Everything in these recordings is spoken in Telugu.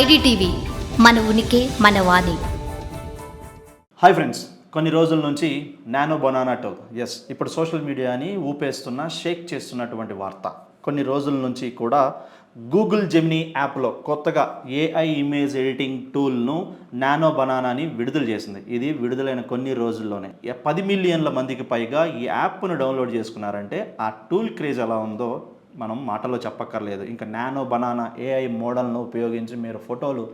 ఐడిటీవీ మన ఉనికి మన వాణి. హాయ్ ఫ్రెండ్స్ కొన్ని రోజుల నుంచి నానో బనానా టోక్. ఎస్ ఇప్పుడు సోషల్ మీడియాని ఊపేస్తున్న షేక్ చేస్తున్నటువంటి వార్త. కొన్ని రోజుల నుంచి కూడా గూగుల్ జెమినీ యాప్లో కొత్తగా ఏఐ ఇమేజ్ ఎడిటింగ్ టూల్ను నానో బనానాని విడుదల చేసింది. ఇది విడుదలైన కొన్ని రోజుల్లోనే. పది మిలియన్ల మందికి పైగా ఈ యాప్ను డౌన్లోడ్ చేసుకున్నారంటే ఆ టూల్ క్రేజ్ ఎలా ఉందో మనం మాటలో చెప్పక్కర్లేదు. ఇంకా నానో బనానా ఏఐ మోడల్ను ఉపయోగించి మీరు ఫోటోలు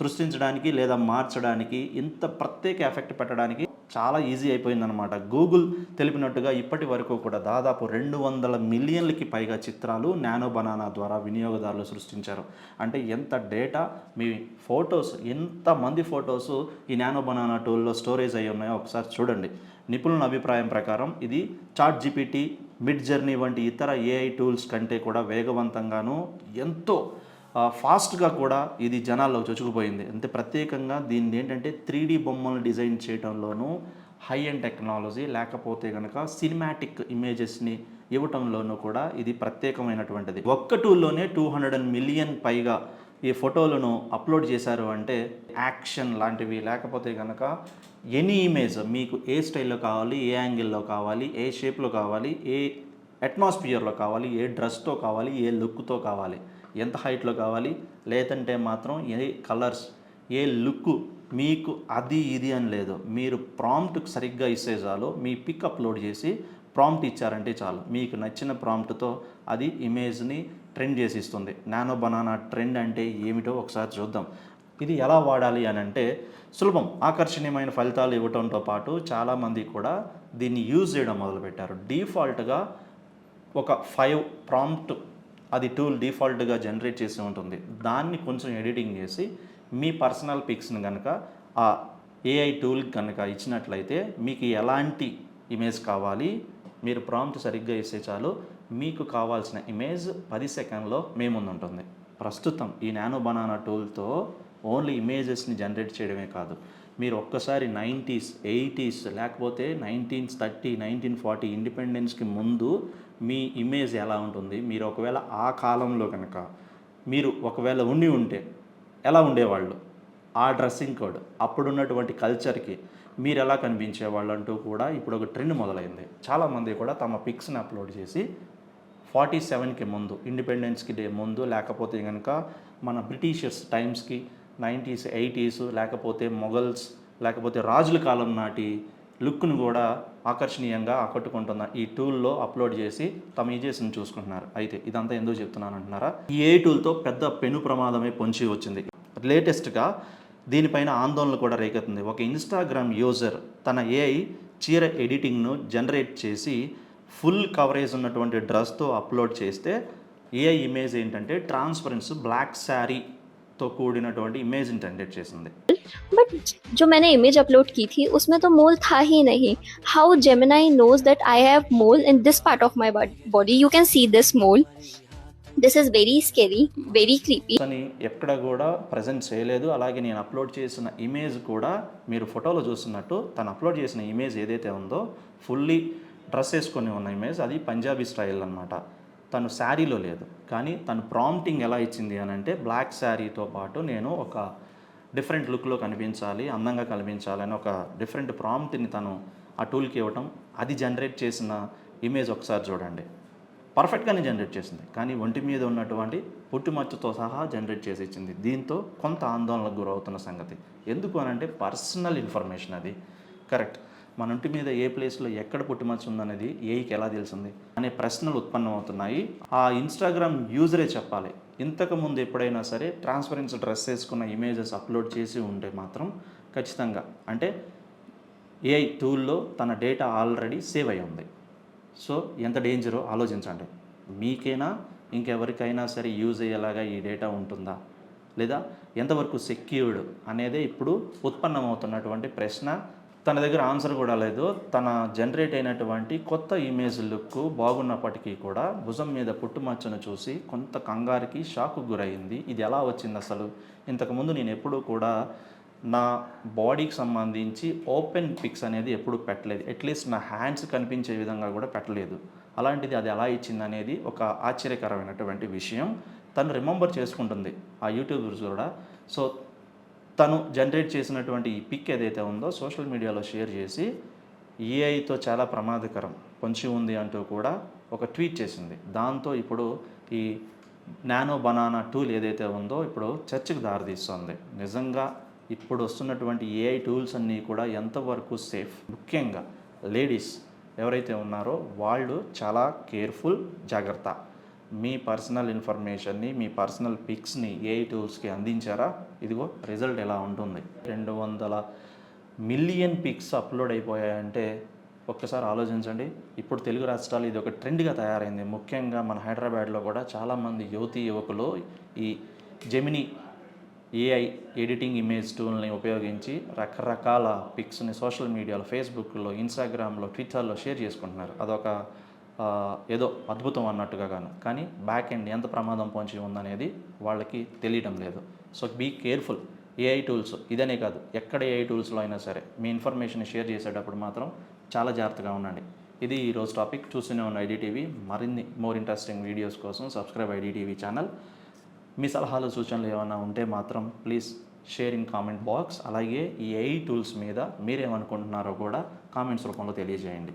సృష్టించడానికి లేదా మార్చడానికి ఇంత ప్రత్యేక ఎఫెక్ట్ పెట్టడానికి చాలా ఈజీ అయిపోయిందనమాట గూగుల్ తెలిపినట్టుగా ఇప్పటి వరకు కూడా దాదాపు రెండు వందల మిలియన్లకి పైగా చిత్రాలు నానో బనానా ద్వారా వినియోగదారులు సృష్టించారు. అంటే ఎంత డేటా మీ ఫొటోస్ ఎంతమంది ఫొటోస్ ఈ నానో బనానా టూల్లో స్టోరేజ్ అయి ఉన్నాయో ఒకసారి చూడండి. నిపుణుల అభిప్రాయం ప్రకారం ఇది చాట్ జీపీటీ మిడ్ జర్నీ వంటి ఇతర ఏఐ టూల్స్ కంటే కూడా వేగవంతంగాను ఎంతో ఫాస్ట్గా కూడా ఇది జనాల్లో చొచ్చుకుపోయింది. అంటే ప్రత్యేకంగా దీన్ని ఏంటంటే త్రీ బొమ్మలను డిజైన్ చేయడంలోనూ హై అండ్ టెక్నాలజీ లేకపోతే కనుక సినిమాటిక్ ఇమేజెస్ని ఇవ్వటంలోనూ కూడా ఇది ప్రత్యేకమైనటువంటిది. ఒక్క టూల్లోనే టూ హండ్రెడ్ మిలియన్ పైగా ఈ ఫోటోలను అప్లోడ్ చేశారు అంటే యాక్షన్ లాంటివి. లేకపోతే కనుక ఎనీ ఇమేజ్ మీకు ఏ స్టైల్లో కావాలి ఏ యాంగిల్లో కావాలి ఏ షేప్లో కావాలి ఏ అట్మాస్ఫియర్లో కావాలి ఏ డ్రెస్తో కావాలి ఏ లుక్తో కావాలి ఎంత హైట్లో కావాలి లేదంటే మాత్రం ఏ కలర్స్ ఏ లుక్ మీకు అది ఇది అని లేదు. మీరు ప్రాంప్ట్ సరిగ్గా ఇస్తే చాలు మీ పిక్ అప్లోడ్ చేసి ప్రాంప్ట్ ఇచ్చారంటే చాలు. మీకు నచ్చిన ప్రాంప్ట్తో అది ఇమేజ్ని ట్రెండ్ చేసి ఇస్తుంది నానో బనానా ట్రెండ్ అంటే ఏమిటో ఒకసారి చూద్దాం. ఇది ఎలా వాడాలి అని అంటే సులభం. ఆకర్షణీయమైన ఫలితాలు ఇవ్వడంతో పాటు చాలామంది కూడా దీన్ని యూజ్ చేయడం మొదలుపెట్టారు. డీఫాల్ట్గా ఒక ఫైవ్ ప్రాంప్ట్ అది టూల్ డిఫాల్ట్గా జనరేట్ చేసి ఉంటుంది. దాన్ని కొంచెం ఎడిటింగ్ చేసి మీ పర్సనల్ పిక్స్ని కనుక ఆ ఏఐ టూల్ కనుక ఇచ్చినట్లయితే మీకు ఎలాంటి ఇమేజ్ కావాలి మీరు ప్రాంప్ట్ సరిగ్గా ఇస్తే చాలు మీకు కావాల్సిన ఇమేజ్ పది సెకండ్లో మీ ముందు ఉంటుంది ప్రస్తుతం ఈ నానో బనానా టూల్తో ఓన్లీ ఇమేజెస్ని జనరేట్ చేయడమే కాదు. మీరు ఒక్కసారి నైంటీస్ ఎయిటీస్ లేకపోతే నైన్టీన్స్ థర్టీ నైన్టీన్ ఫార్టీ ఇండిపెండెన్స్కి ముందు మీ ఇమేజ్ ఎలా ఉంటుంది? మీరు ఒకవేళ ఆ కాలంలో కనుక మీరు ఒకవేళ ఉండి ఉంటే ఎలా ఉండేవాళ్ళు? ఆ డ్రెస్సింగ్ కోడ్. అప్పుడున్నటువంటి కల్చర్కి మీరు ఎలా కనిపించేవాళ్ళు అంటూ కూడా ఇప్పుడు ఒక ట్రెండ్ మొదలైంది. చాలామంది కూడా తమ పిక్స్ని అప్లోడ్ చేసి ఫార్టీ సెవెన్కి ముందు ఇండిపెండెన్స్కి డే ముందు లేకపోతే కనుక మన బ్రిటిషర్స్ టైమ్స్కి నైంటీస్ ఎయిటీస్ లేకపోతే మొఘల్స్ లేకపోతే రాజుల కాలం నాటి లుక్ను కూడా ఆకర్షణీయంగా ఆకట్టుకుంటున్న ఈ టూల్లో అప్లోడ్ చేసి తమ ఇమేజ్ని చూసుకుంటున్నారు. అయితే ఇదంతా ఎందుకు చెప్తున్నాను అంటున్నారా ఈ ఏ టూల్తో పెద్ద పెను ప్రమాదమే పొంచి వచ్చింది. లేటెస్ట్గా దీనిపైన ఆందోళన కూడా రేకెత్తుంది. ఒక ఇన్స్టాగ్రామ్ యూజర్ తన ఏఐ చీర ఎడిటింగ్ను జనరేట్ చేసి ఫుల్ కవరేజ్ ఉన్నటువంటి డ్రెస్తో అప్లోడ్ చేస్తే ఏఐ ఇమేజ్ ఏంటంటే ట్రాన్స్పరెన్స్ బ్లాక్ శారీతో కూడినటువంటి ఇమేజ్ని జనరేట్ చేసింది बट जो मैंने इमेज अपलोड की थी उसमें तो मोल था ही नहीं how Gemini knows that I have mole in this part of my body you can see this mole this is very scary very creepy అని ఎక్కడ కూడా ప్రజెంట్ చేయలేదు అలాగే నేను అప్లోడ్ చేసిన ఇమేజ్ కూడా మీరు ఫోటోలో చూస్తున్నట్టు తను అప్లోడ్ చేసిన ఇమేజ్ ఏదైతే ఉందో ఫుల్లీ డ్రెస్ వేసుకొని ఉన్న ఇమేజ్ అది పంజాబీ స్టైల్ అనమాట తను శారీలో లేదు. కానీ తను ప్రాంప్టింగ్ ఎలా ఇచ్చింది అని అంటే బ్లాక్ శారీతో పాటు నేను ఒక డిఫరెంట్ లుక్లో కనిపించాలి అందంగా కనిపించాలని ఒక డిఫరెంట్ ప్రాంప్ట్ని తను ఆ టూల్కి ఇవ్వటం అది జనరేట్ చేసిన ఇమేజ్ ఒకసారి చూడండి. పర్ఫెక్ట్గానే జనరేట్ చేసింది. కానీ ఒంటి మీద ఉన్నటువంటి పుట్టుమచ్చతో సహా జనరేట్ చేసి ఇచ్చింది. దీంతో కొంత ఆందోళనకు గురవుతున్న సంగతి. ఎందుకు అని అంటే పర్సనల్ ఇన్ఫర్మేషన్ అది. కరెక్ట్. మన ఒంటి మీద ఏ ప్లేస్లో ఎక్కడ పుట్టుమచ్చ ఉందనేది ఏఐకి ఎలా తెలిసింది అనే ప్రశ్నలు ఉత్పన్నమవుతున్నాయి. ఆ ఇన్స్టాగ్రామ్ యూజరే చెప్పాలి? ఇంతకుముందు ఎప్పుడైనా సరే ట్రాన్స్పరెన్స్ డ్రెస్ వేసుకున్న ఇమేజెస్ అప్లోడ్ చేసి ఉంటే మాత్రం ఖచ్చితంగా. అంటే ఏఐ టూల్లో తన డేటా ఆల్రెడీ సేవ్ అయి ఉంది. సో ఎంత డేంజరో ఆలోచించండి. మీకైనా? ఇంకెవరికైనా సరే యూజ్ అయ్యేలాగా ఈ డేటా ఉంటుందా? లేదా ఎంతవరకు సెక్యూర్డ్ అనేదే ఇప్పుడు ఉత్పన్నమవుతున్నటువంటి ప్రశ్న. తన దగ్గర ఆన్సర్ కూడా లేదు. తన జనరేట్ అయినటువంటి కొత్త ఇమేజ్ లుక్ బాగున్నప్పటికీ కూడా భుజం మీద పుట్టుమచ్చను చూసి కొంత కంగారుకి షాకు గురైంది. ఇది ఎలా వచ్చింది అసలు? ఇంతకుముందు నేను ఎప్పుడూ కూడా నా బాడీకి సంబంధించి ఓపెన్ పిక్స్ అనేది ఎప్పుడు పెట్టలేదు. అట్లీస్ట్ నా హ్యాండ్స్ కనిపించే విధంగా కూడా పెట్టలేదు. అలాంటిది అది ఎలా ఇచ్చింది అనేది ఒక ఆశ్చర్యకరమైనటువంటి విషయం. తను రిమెంబర్ చేసుకుంటుంది ఆ యూట్యూబర్స్ కూడా. సో తను జనరేట్ చేసినటువంటి ఈ పిక్ ఏదైతే ఉందో సోషల్ మీడియాలో షేర్ చేసి ఏఐతో చాలా ప్రమాదకరం పొంచి ఉంది అంటూ కూడా ఒక ట్వీట్ చేసింది. దాంతో ఇప్పుడు ఈ నానో బనానా టూల్ ఏదైతే ఉందో ఇప్పుడు చర్చకు దారితీస్తుంది. నిజంగా ఇప్పుడు వస్తున్నటువంటి ఏఐ టూల్స్ అన్నీ కూడా ఎంతవరకు సేఫ్ ముఖ్యంగా లేడీస్ ఎవరైతే ఉన్నారో వాళ్ళు చాలా కేర్ఫుల్ జాగ్రత్త. మీ పర్సనల్ ఇన్ఫర్మేషన్ని మీ పర్సనల్ పిక్స్ని ఏఐ టూల్స్కి అందించారా? ఇదిగో రిజల్ట్ ఎలా ఉంటుంది? రెండు వందల మిలియన్ పిక్స్ అప్లోడ్ అయిపోయాయంటే ఒక్కసారి ఆలోచించండి. ఇప్పుడు తెలుగు రాష్ట్రాలు ఇది ఒక ట్రెండ్గా తయారైంది. ముఖ్యంగా మన హైదరాబాద్లో కూడా చాలామంది యువతి యువకులు ఈ జెమిని ఏఐ ఎడిటింగ్ ఇమేజ్ టూల్ని ఉపయోగించి రకరకాల పిక్స్ని సోషల్ మీడియాలో ఫేస్బుక్లో ఇన్స్టాగ్రామ్లో ట్విట్టర్లో షేర్ చేసుకుంటున్నారు. అదొక ఏదో అద్భుతం అన్నట్టుగా గాను. కానీ బ్యాక్ ఎండ్ ఎంత ప్రమాదం పొంచి ఉందనేది వాళ్ళకి తెలియడం లేదు. So be careful AI tools ఇదనే కాదు. ఎక్కడ ఏఐ టూల్స్లో అయినా సరే మీ ఇన్ఫర్మేషన్ షేర్ చేసేటప్పుడు మాత్రం చాలా జాగ్రత్తగా ఉండండి. ఇది ఈరోజు టాపిక్ చూస్తూనే ఉన్న ఐడిటీవీ మరిన్ని మోర్ ఇంట్రెస్టింగ్ వీడియోస్ కోసం సబ్స్క్రైబ్ ఐడిటీవీ ఛానల్ మీ సలహాలు సూచనలు ఏమైనా ఉంటే మాత్రం please share in comment box అలాగే ఈ ఏఐ టూల్స్ మీద మీరేమనుకుంటున్నారో కూడా కామెంట్స్ రూపంలో తెలియజేయండి.